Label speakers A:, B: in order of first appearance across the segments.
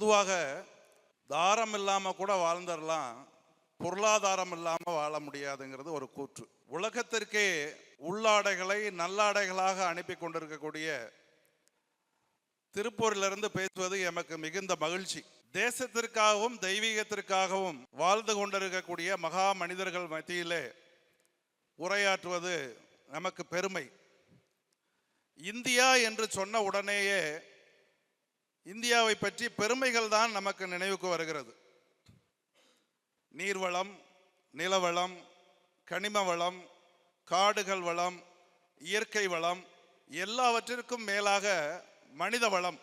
A: பொதுவாக தாரம் இல்லாமல் கூட வாழ்ந்துடலாம் பொருளாதாரம் இல்லாமல் வாழ முடியாதுங்கிறது ஒரு கூற்று. உலகத்திற்கே உள்ளாடைகளை நல்லாடைகளாக அனுப்பி கொண்டிருக்கக்கூடிய திருப்பூரிலிருந்து பேசுவது எமக்கு மிகுந்த மகிழ்ச்சி. தேசத்திற்காகவும் தெய்வீகத்திற்காகவும் வாழ்ந்து கொண்டிருக்கக்கூடிய மகா மனிதர்கள் மத்தியிலே உரையாற்றுவது நமக்கு பெருமை. இந்தியா என்று சொன்ன உடனேயே இந்தியாவை பற்றி பெருமைகள் தான் நமக்கு நினைவுக்கு வருகிறது. நீர்வளம் நிலவளம் கனிம வளம் காடுகள் வளம் இயற்கை வளம் எல்லாவற்றிற்கும் மேலாக மனித வளம்.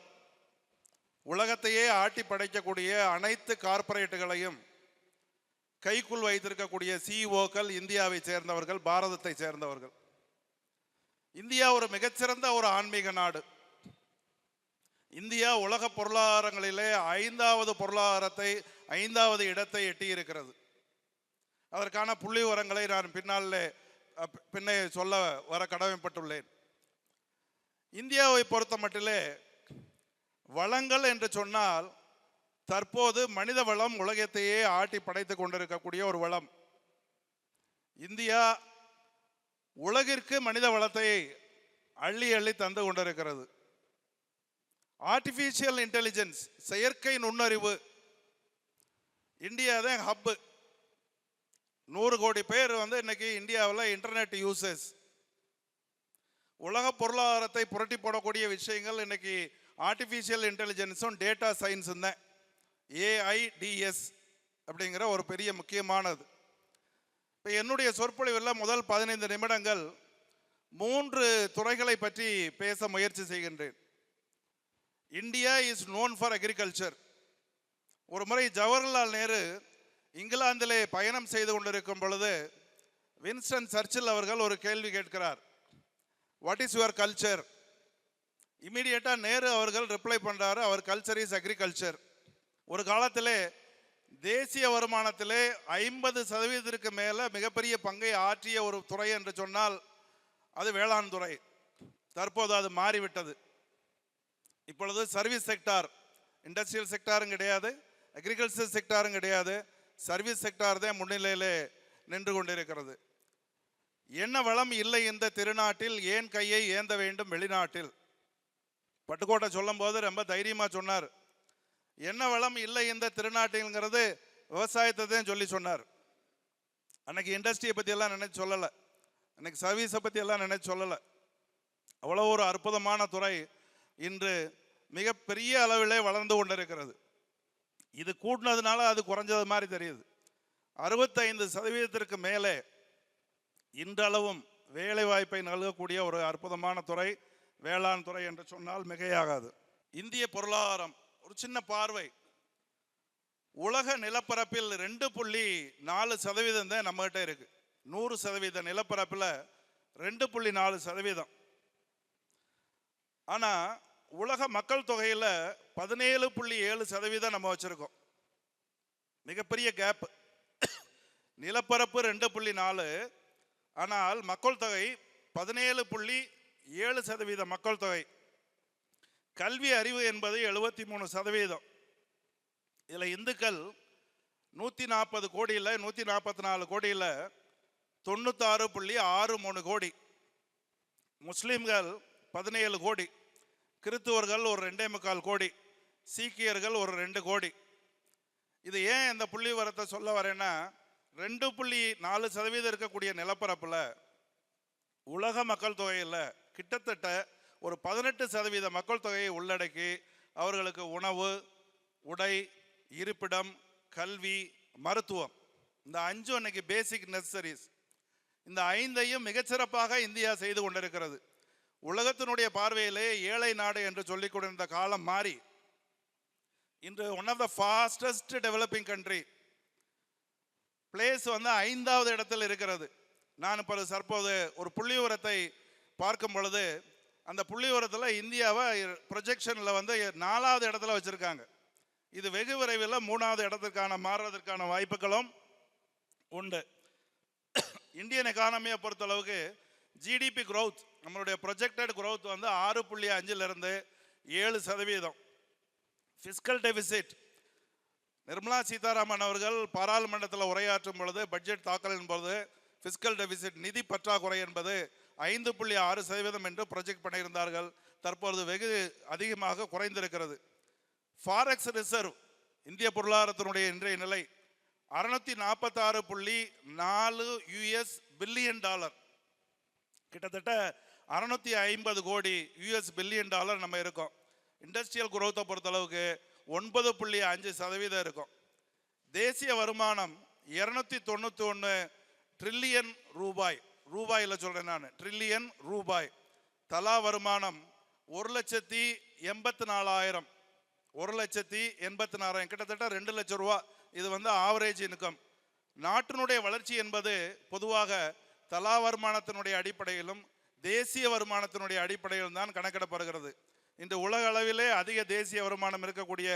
A: உலகத்தையே ஆட்டி படைக்கக்கூடிய அனைத்து கார்ப்பரேட்டுகளையும் கைக்குள் வைத்திருக்கக்கூடிய சிஇஓக்கள் இந்தியாவை சேர்ந்தவர்கள் பாரதத்தை சேர்ந்தவர்கள். இந்தியா ஒரு மிகச்சிறந்த ஒரு ஆன்மீக நாடு. இந்தியா உலக பொருளாதாரங்களிலே ஐந்தாவது பொருளாதாரத்தை ஐந்தாவது இடத்தை எட்டியிருக்கிறது. அதற்கான புள்ளி விவரங்களை நான் பின்னாலே பின்னே சொல்ல வர கடமைப்பட்டுள்ளேன். இந்தியாவை பொறுத்த மட்டிலே வளங்கள் என்று சொன்னால் தற்போது மனித வளம் உலகத்தையே ஆட்டி படைத்து கொண்டிருக்கக்கூடிய ஒரு வளம். இந்தியா உலகிற்கு மனித வளத்தை அள்ளி அள்ளி தந்து கொண்டிருக்கிறது. ஆர்டிஃபிஷியல் இன்டெலிஜென்ஸ் செயற்கை நுண்ணறிவு. இந்தியா தான் ஹப்பு நூறு கோடி பேர் வந்து இன்னைக்கு இந்தியாவில் இன்டர்நெட் யூசஸ் உலக பொருளாதாரத்தை புரட்டி போடக்கூடிய விஷயங்கள் இன்னைக்கு ஆர்டிஃபிஷியல் இன்டெலிஜென்ஸும் டேட்டா சயின்ஸும் தான். ஏஐடிஎஸ் அப்படிங்கிற ஒரு பெரிய முக்கியமானது. இப்போ என்னுடைய சொற்பொழிவில் முதல் பதினைந்து நிமிடங்கள் மூன்று துறைகளை பற்றி பேச முயற்சி செய்கின்றேன். India is known for agriculture ஒரு முறை ஜவஹர்லால் நேரு இங்கிலாந்திலே பயணம் செய்து கொண்டிருக்கும் பொழுது வின்ஸ்டன் சர்ச்சில் அவர்கள் ஒரு கேள்வி கேட்கிறார். வாட் இஸ் யுவர் கல்ச்சர் இமீடியட்டாக நேரு அவர்கள் ரிப்ளை பண்ணுறாரு அவர் கல்ச்சர் இஸ் அக்ரிகல்ச்சர் ஒரு காலத்திலே தேசிய வருமானத்திலே ஐம்பது சதவீதத்திற்கு மேலே மிகப்பெரிய பங்கை ஆற்றிய ஒரு துறை என்று சொன்னால் அது வேளாண் துறை. தற்போது அது மாறிவிட்டது. இப்பொழுது சர்வீஸ் செக்டார் இண்டஸ்ட்ரியல் செக்டாரும் கிடையாது அக்ரிகல்ச்சர் செக்டாரும் கிடையாது. சர்வீஸ் செக்டார் தான் முன்னிலையிலே நின்று கொண்டிருக்கிறது. என்ன வளம் இல்லை இந்த திருநாட்டில் ஏன் கையை ஏந்த வேண்டும் வெளிநாட்டில்? பட்டுக்கோட்டை சொல்லும்போது ரொம்ப தைரியமாக சொன்னார். என்ன வளம் இல்லை இந்த திருநாட்டில்ங்கிறது விவசாயத்தை தான் சொல்லி சொன்னார். அன்னைக்கு இண்டஸ்ட்ரியை பற்றியெல்லாம் நினைச்சு சொல்லலை. அன்னைக்கு சர்வீஸை பற்றியெல்லாம் நினைச்சு சொல்லலை. அவ்வளோ ஒரு அற்புதமான துறை. இன்று மிகப்பெரிய அளவிலே வளர்ந்து கொண்டிருக்கிறது. இது கூட்டினதுனால அது குறைஞ்சது மாதிரி தெரியுது. அறுபத்தைந்து சதவீதத்திற்கு மேலே இன்றளவும் வேலை வாய்ப்பை நல்கக்கூடிய ஒரு அற்புதமான துறை வேளாண் துறை என்று சொன்னால் மிகையாகாது. இந்திய பொருளாதாரம் ஒரு சின்ன பார்வை. உலக நிலப்பரப்பில் ரெண்டு புள்ளி நாலு சதவீதம் தான் நம்மகிட்ட இருக்கு. நூறு சதவீத நிலப்பரப்பில் ரெண்டு புள்ளி நாலு சதவீதம். ஆனால் உலக மக்கள் தொகையில் பதினேழு புள்ளி ஏழு சதவீதம் நம்ம வச்சுருக்கோம். மிகப்பெரிய கேப் நிலப்பரப்பு ரெண்டு புள்ளி நாலு. ஆனால் மக்கள் தொகை பதினேழு புள்ளி ஏழு சதவீத மக்கள் தொகை. கல்வி அறிவு என்பது எழுபத்தி மூணு சதவீதம். இதில் இந்துக்கள் நூற்றி நாற்பது கோடியில் நூற்றி நாற்பத்தி நாலு கோடியில் தொண்ணூத்தாறு புள்ளி ஆறு மூணு கோடி. முஸ்லீம்கள் பதினேழு கோடி. கிறித்துவர்கள் ஒரு ரெண்டே முக்கால் கோடி சீக்கியர்கள் ஒரு ரெண்டு கோடி. இது ஏன் இந்த புள்ளி வரத்தை சொல்ல வரேன்னா ரெண்டு புள்ளி நாலு சதவீதம் இருக்கக்கூடிய நிலப்பரப்பில் உலக மக்கள் தொகையில் கிட்டத்தட்ட ஒரு பதினெட்டு சதவீத மக்கள் தொகையை உள்ளடக்கி அவர்களுக்கு உணவு உடை இருப்பிடம் கல்வி மருத்துவம். இந்த அஞ்சும் அன்னைக்கு பேசிக் நெசசரிஸ் இந்த ஐந்தையும் மிகச்சிறப்பாக இந்தியா செய்து கொண்டிருக்கிறது. உலகத்தினுடைய பார்வையிலே ஏழை நாடு என்று சொல்லிக் கொண்டிருந்த காலம் மாறி இன்று one of the fastest developing country place வந்து ஐந்தாவது இடத்தில் இருக்கிறது. நான் இப்போ தற்போது ஒரு புள்ளிவிவரத்தை பார்க்கும் பொழுது அந்த புள்ளிவிவரத்தில் இந்தியாவை ப்ரொஜெக்ஷனில் வந்து நாலாவது இடத்துல வச்சுருக்காங்க. இது வெகு விரைவில் மூணாவது இடத்திற்கான மாறுறதற்கான வாய்ப்புகளும் உண்டு. இந்தியன் எக்கானமியை பொறுத்தளவுக்கு ஜிடிபி க்ரோத் நம்மளுடைய ப்ரொஜெக்டட் க்ரோத் வந்து ஆறு புள்ளி அஞ்சிலிருந்து ஏழு சதவீதம். ஃபிஸ்கல் டெபிசிட் நிர்மலா சீதாராமன் அவர்கள் பாராளுமன்றத்தில் உரையாற்றும் பொழுது பட்ஜெட் தாக்கலின் பொழுது ஃபிஸ்கல் டெபிசிட் நிதி பற்றாக்குறை என்பது ஐந்து புள்ளி ஆறு சதவீதம் என்று ப்ரொஜெக்ட் பண்ணியிருந்தார்கள். தற்பொழுது வெகு அதிகமாக குறைந்திருக்கிறது. ஃபாரெக்ஸ் ரிசர்வ் இந்திய பொருளாதாரத்தினுடைய இன்றைய நிலை அறுநூத்தி நாற்பத்தாறு புள்ளி நாலு யுஎஸ் பில்லியன் டாலர் கிட்டத்தட்ட அறநூத்தி ஐம்பது கோடி யுஎஸ் பில்லியன் டாலர் நம்ம இருக்கோம். இண்டஸ்ட்ரியல் குரோத்தை பொறுத்தளவுக்கு ஒன்பது புள்ளி அஞ்சு சதவீதம் இருக்கும். தேசிய வருமானம் இருநூத்தி தொண்ணூற்றி ஒன்று ட்ரில்லியன் ரூபாய். ரூபாயில் சொல்றேன் நான். ட்ரில்லியன் ரூபாய். தலா வருமானம் ஒரு லட்சத்தி எண்பத்தி நாலாயிரம். ஒரு லட்சத்தி எண்பத்தி நாலாயிரம். கிட்டத்தட்ட ரெண்டு லட்சம் ரூபா. இது வந்து ஆவரேஜ் இன்கம் நாட்டினுடைய வளர்ச்சி என்பது பொதுவாக தலா வருமானத்தினுடைய அடிப்படையிலும் தேசிய வருமானத்தினுடைய அடிப்படையிலும் தான் கணக்கிடப்படுகிறது. இன்று உலக அளவிலே அதிக தேசிய வருமானம் இருக்கக்கூடிய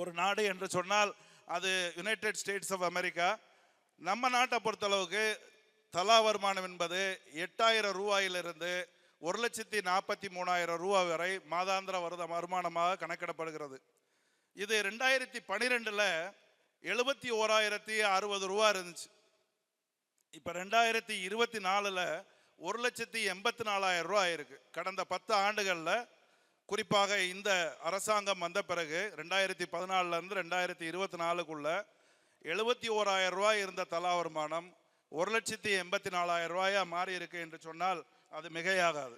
A: ஒரு நாடு என்று சொன்னால் அது யுனைடெட் ஸ்டேட்ஸ் ஆஃப் அமெரிக்கா நம்ம நாட்டை பொறுத்தளவுக்கு தலா வருமானம் என்பது எட்டாயிரம் ரூபாயிலிருந்து ஒரு லட்சத்தி நாற்பத்தி மூணாயிரம் ரூபாய் வரை மாதாந்திர வருத வருமானமாக கணக்கிடப்படுகிறது. இது ரெண்டாயிரத்தி பன்னிரெண்டில் எழுபத்தி ஓராயிரத்தி அறுபது ரூபா இருந்துச்சு. இப்போ ரெண்டாயிரத்தி இருபத்தி நாலில் ஒரு லட்சத்தி எண்பத்தி நாலாயிரம் ரூபா ஆயிருக்கு. கடந்த பத்து ஆண்டுகளில் குறிப்பாக இந்த அரசாங்கம் வந்த பிறகு ரெண்டாயிரத்தி பதினாலிருந்து ரெண்டாயிரத்தி இருபத்தி நாலுக்குள்ள எழுபத்தி ஓராயிரம் ரூபாய் இருந்த தலா வருமானம் ஒரு லட்சத்தி எண்பத்தி நாலாயிரம் ரூபாயா மாறி இருக்கு என்று சொன்னால் அது மிகையாகாது.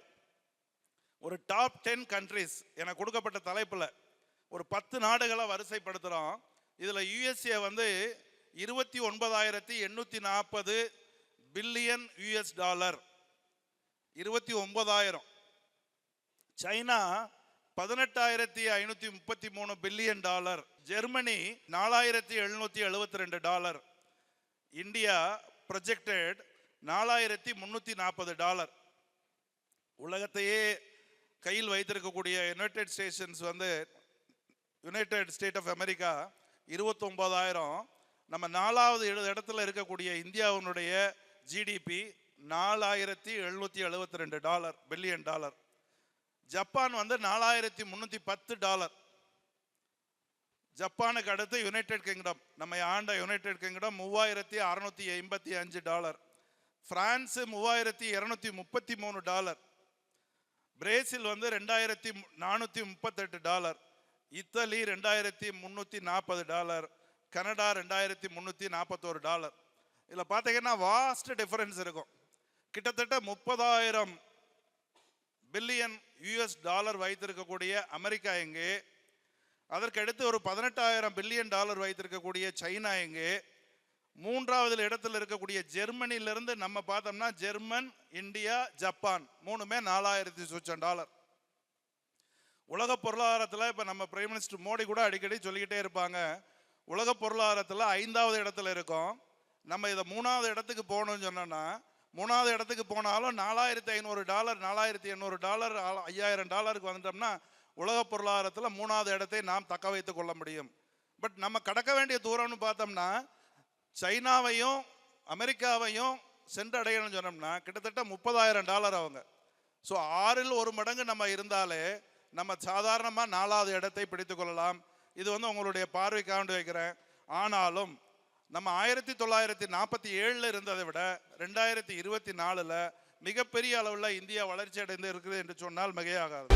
A: ஒரு டாப் டென் கண்ட்ரிஸ் என கொடுக்கப்பட்ட தலைப்பில் ஒரு பத்து நாடுகளை வரிசைப்படுத்துகிறோம் இதில் யுஎஸ்ஏ வந்து இருபத்தி ஒன்பதாயிரத்தி எண்ணூற்றி நாற்பது பில்லியன் யூஎஸ் டாலர். இருபத்தி ஒன்பதாயிரம். சைனா பதினெட்டாயிரத்தி ஐநூற்றி முப்பத்தி மூணு பில்லியன் டாலர். ஜெர்மனி நாலாயிரத்தி எழுநூற்றி எழுபத்தி ரெண்டு டாலர். இந்தியா ப்ரொஜெக்டட் நாலாயிரத்தி முந்நூற்றி நாற்பது டாலர். உலகத்தையே கையில் வைத்திருக்கக்கூடிய யுனைடெட் ஸ்டேஷன்ஸ் வந்து யுனைடெட் ஸ்டேட் ஆஃப் அமெரிக்கா இருபத்தொம்போதாயிரம் நம்ம நாலாவது இட- இடத்துல இருக்கக்கூடிய இந்தியாவினுடைய ஜிடிபி நாலாயிரத்தி எழுநூற்றி எழுபத்தி ரெண்டு டாலர் பில்லியன் டாலர். ஜப்பான் வந்து நாலாயிரத்தி முந்நூற்றி பத்து டாலர். ஜப்பானுக்கு அடுத்து யுனைடெட் கிங்டம் நம்ம ஆண்ட யுனைடெட் கிங்டம் மூவாயிரத்தி அறநூற்றி எண்பத்தி அஞ்சு டாலர். ஃப்ரான்ஸு மூவாயிரத்தி இருநூத்தி முப்பத்தி மூணு டாலர். பிரேசில் வந்து ரெண்டாயிரத்தி நானூற்றி முப்பத்தெட்டு டாலர். இத்தாலி ரெண்டாயிரத்தி முந்நூற்றி நாற்பது டாலர். கனடா ரெண்டாயிரத்தி முந்நூற்றி நாற்பத்தோரு டாலர். இதில் பார்த்தீங்கன்னா வாஸ்ட் டிஃபரன்ஸ் இருக்கும். கிட்டத்தட்ட முப்பதாயிரம் பில்லியன் யூஎஸ் டாலர் வைத்திருக்கக்கூடிய அமெரிக்கா எங்கே? அதற்கடுத்து ஒரு பதினெட்டாயிரம் பில்லியன் டாலர் வைத்திருக்கக்கூடிய சைனா எங்கே? மூன்றாவது இடத்துல இருக்கக்கூடிய ஜெர்மனிலிருந்து நம்ம பார்த்தோம்னா ஜெர்மன் இந்தியா ஜப்பான் மூணுமே நாலாயிரத்தி சுச்சம் டாலர் உலக பொருளாதாரத்தில் இப்போ நம்ம பிரைம் மினிஸ்டர் மோடி கூட அடிக்கடி சொல்லிக்கிட்டே இருப்பாங்க. உலக பொருளாதாரத்தில் ஐந்தாவது இடத்துல இருக்கோம். நம்ம இதை மூணாவது இடத்துக்கு போகணும்னு சொன்னோன்னா மூணாவது இடத்துக்கு போனாலும் நாலாயிரத்தி ஐநூறு டாலர் நாலாயிரத்தி எண்ணூறு டாலர் ஆ- ஐயாயிரம் டாலருக்கு வந்துட்டோம்னா உலக பொருளாதாரத்தில் மூணாவது இடத்தை நாம் தக்க வைத்து கொள்ள முடியும். பட் நம்ம கடக்க வேண்டிய தூரம்னு பார்த்தோம்னா சைனாவையும் அமெரிக்காவையும் சென்றடையணும்னு சொன்னோம்னா கிட்டத்தட்ட முப்பதாயிரம் டாலர் அவங்க. ஸோ ஆறில் ஒரு மடங்கு நம்ம இருந்தாலே நம்ம சாதாரணமாக நாலாவது இடத்தை பிடித்து கொள்ளலாம். இது வந்து உங்களுடைய பார்வைக்காண்டு வைக்கிறேன். ஆனாலும் நம்ம ஆயிரத்தி தொள்ளாயிரத்தி நாற்பத்தி ஏழில் இருந்ததை விட ரெண்டாயிரத்தி இருபத்தி நாலில் மிகப்பெரிய அளவில் இந்தியா வளர்ச்சி அடைந்து இருக்குது என்று சொன்னால் மிகையாகாது.